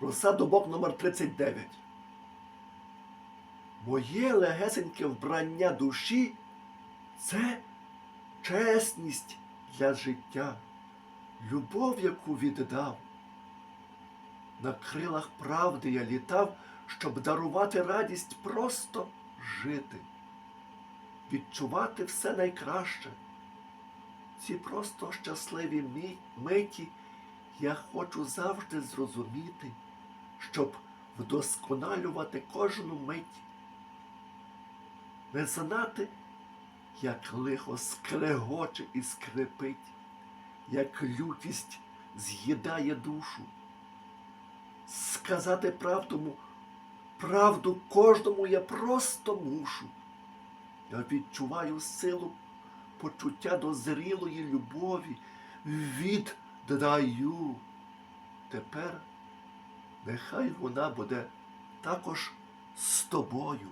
Роса Добок номер 39 Моє легесеньке вбрання душі це чесність для життя, любов, яку віддав. На крилах правди я літав, щоб дарувати радість просто жити, відчувати все найкраще. Ці просто щасливі миті я хочу завжди зрозуміти, щоб вдосконалювати кожну мить. Не знати, як лихо скрегоче і скрипить, як лютість з'їдає душу. Сказати правдому, правду кожному я просто мушу. Я відчуваю силу почуття до зрілої любові, віддаю. Тепер нехай вона буде також з тобою.